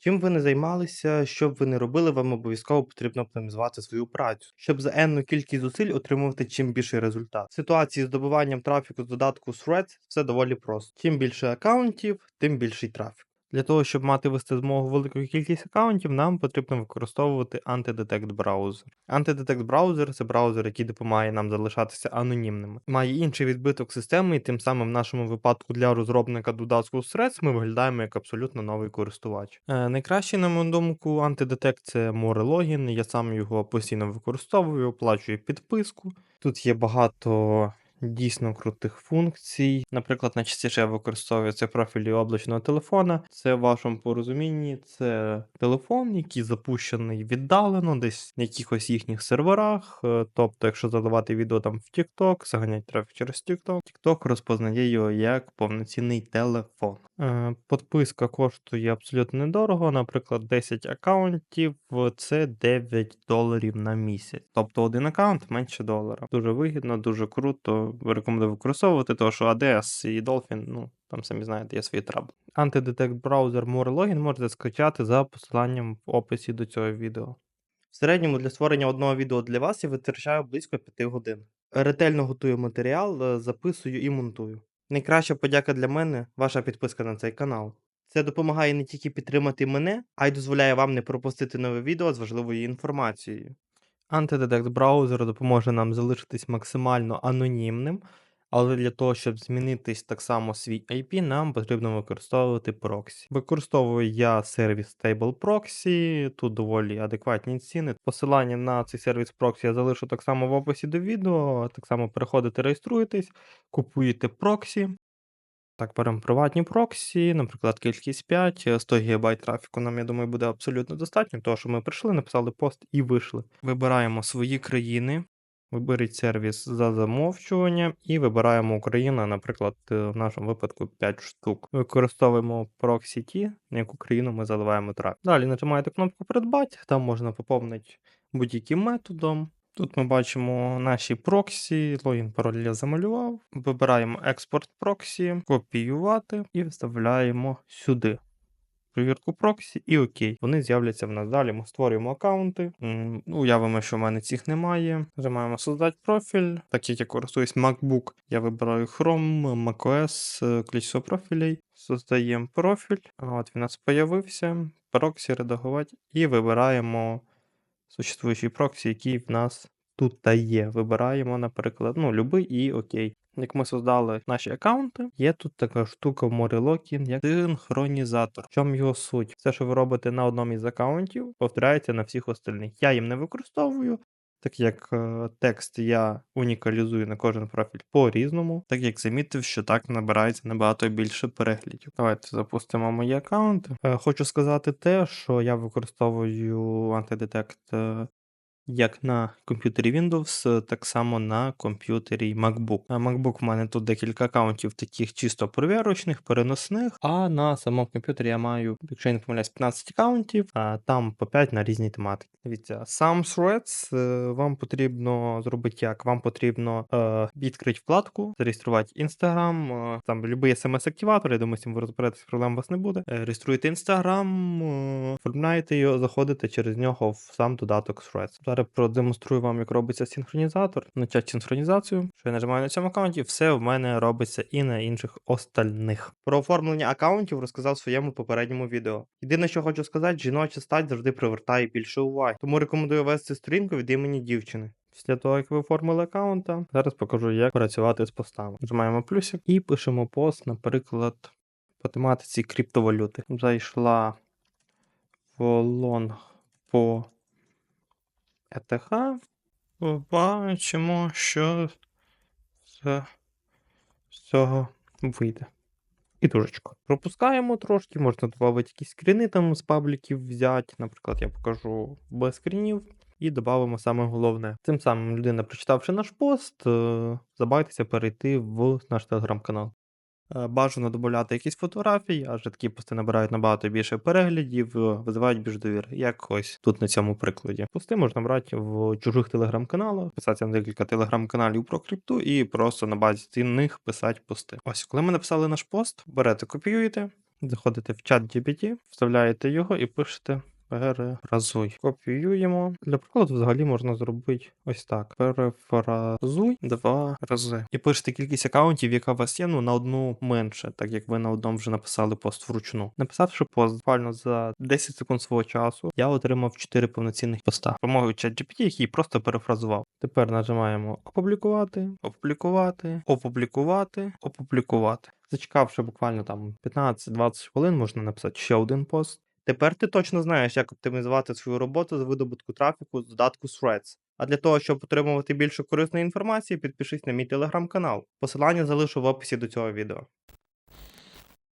Чим ви не займалися, що б ви не робили, вам обов'язково потрібно оптимізувати свою працю, щоб за енну кількість зусиль отримувати чим більший результат. В ситуації з добуванням трафіку з додатку Threads все доволі просто. Чим більше аккаунтів, тим більший трафік. Для того, щоб мати вести змогу велику кількість аккаунтів, нам потрібно використовувати антидетект браузер. Антидетект браузер це браузер, який допомагає нам залишатися анонімними. Має інший відбиток системи, і тим самим в нашому випадку для розробника додатку Threads ми виглядаємо як абсолютно новий користувач. Е, найкращий, на мою думку, антидетект це More Login. Я сам його постійно використовую, оплачую підписку. Тут є багато дійсно крутих функцій. Наприклад, найчастіше я використовую це профілі облачного телефона. Це в вашому порозумінні, це телефон, який запущений віддалено, десь на якихось їхніх серверах. Е, Тобто, якщо задавати відео там в TikTok, заганять трафік через TikTok, TikTok розпознає його як повноцінний телефон. Е, Подписка коштує абсолютно недорого. Наприклад, 10 аккаунтів це 9 доларів на місяць. Тобто один аккаунт менше долара. Дуже вигідно, дуже круто. Рекомендую використовувати, тому що ADS і Dolphin, ну там самі знаєте, є свої трабли. Антидетект браузер More Login можете скачати за посиланням в описі до цього відео. В середньому для створення одного відео для вас я витрачаю близько 5 годин. Ретельно готую матеріал, е, записую і монтую. Найкраща подяка для мене ваша підписка на цей канал. Це допомагає не тільки підтримати мене, а й дозволяє вам не пропустити нове відео з важливою інформацією. Антидетект браузер допоможе нам залишитись максимально анонімним, але для того, щоб змінитись так само свій IP, нам потрібно використовувати проксі. Використовую я сервіс Stable Proxy, тут доволі адекватні ціни. Посилання на цей сервіс проксі я залишу так само в описі до відео. Так само переходите, реєструєтесь, купуєте проксі. Так, беремо приватні проксі, наприклад, кількість 5, е, 100 ГБ трафіку нам, я думаю, буде абсолютно достатньо, того що ми прийшли, написали пост і вийшли. Вибираємо свої країни, виберіть сервіс за замовчуванням і вибираємо Україну, наприклад, е, в нашому випадку 5 штук. Використовуємо проксі ті, на яку країну ми заливаємо трафік. Далі нажимаєте кнопку Придбати, там можна поповнити будь-яким методом. Тут ми бачимо наші проксі, логін пароль я замалював. Вибираємо експорт проксі, копіювати і вставляємо сюди. Перевірку проксі і окей. Вони з'являться в нас далі. Ми створюємо аккаунти. Уявимо, що в мене цих немає. Нажимаємо создати профіль. Так як я користуюсь MacBook, я вибираю Chrome, macOS, е, ключ профілей. Создаємо профіль. От він у нас появився. Проксі редагувати. І вибираємо существуючий проксі, який в нас тут та є. Вибираємо, наприклад, ну, любий і окей. Як ми создали наші аккаунти, є тут така штука в Морелокін, як синхронізатор. В чому його суть? Все, що ви робите на одному із аккаунтів, повторяється на всіх остальних. Я їм не використовую. Так як е, текст я унікалізую на кожен профіль по-різному, так як замітив, що так набирається набагато більше переглядів. Давайте запустимо мої аккаунти. Е, хочу сказати те, що я використовую антидетект е, як на комп'ютері Windows, так само на комп'ютері MacBook. На MacBook в мене тут декілька аккаунтів, таких чисто провірочних, переносних. А на самому комп'ютері я маю, якщо я не помиляюсь, 15 аккаунтів, а там по 5 на різні тематики. Дивіться, сам Threads е, вам потрібно зробити як? Вам потрібно е, відкрити вкладку, зареєструвати Instagram, е, там будь-який смс-активатор, я думаю, з цим ви розберетесь, проблем у вас не буде. Е, реєструєте Instagram, е, його, заходите через нього в сам додаток Threads. Зараз продемонструю вам, як робиться синхронізатор. Начать синхронізацію. Що я нажимаю на цьому аккаунті, все в мене робиться і на інших остальних. Про оформлення аккаунтів розказав в своєму попередньому відео. Єдине, що хочу сказати, жіноча стать завжди привертає більше уваги. Тому рекомендую вести сторінку від імені дівчини. Після того, як ви оформили аккаунта, зараз покажу, як працювати з постами. Нажимаємо плюсик і пишемо пост, наприклад, по тематиці криптовалюти. Зайшла волон по ЕТХ. Побачимо, що з цього вийде. І дужечко. Пропускаємо трошки, можна додати якісь скріни там з пабліків взяти. Наприклад, я покажу без скрінів. І додамо саме головне. Тим самим людина, прочитавши наш пост, е, забайтеся перейти в наш телеграм-канал. Е, Бажано додати якісь фотографії, адже такі пости набирають набагато більше переглядів, е, визивають більш довіри. Як ось тут на цьому прикладі. Пости можна брати в чужих телеграм-каналах, писати на декілька телеграм-каналів про крипту і просто на базі цінних писати пости. Ось, коли ми написали наш пост, берете, копіюєте. Заходите в чат GPT, вставляєте його і пишете перефразуй. Копіюємо. Для прикладу взагалі можна зробити ось так: перефразуй два рази. І пишете кількість акаунтів, яка у вас є, ну на одну менше, так як ви на одному вже написали пост вручну. Написавши пост буквально за 10 секунд свого часу, я отримав 4 повноцінних поста. Допомогою ChatGPT, який просто перефразував. Тепер нажимаємо опублікувати, опублікувати, опублікувати, опублікувати. Зачекавши буквально там 15-20 хвилин, можна написати ще один пост. Тепер ти точно знаєш, як оптимізувати свою роботу з видобутку трафіку з додатку Threads. А для того, щоб отримувати більше корисної інформації, підпишись на мій телеграм-канал. Посилання залишу в описі до цього відео.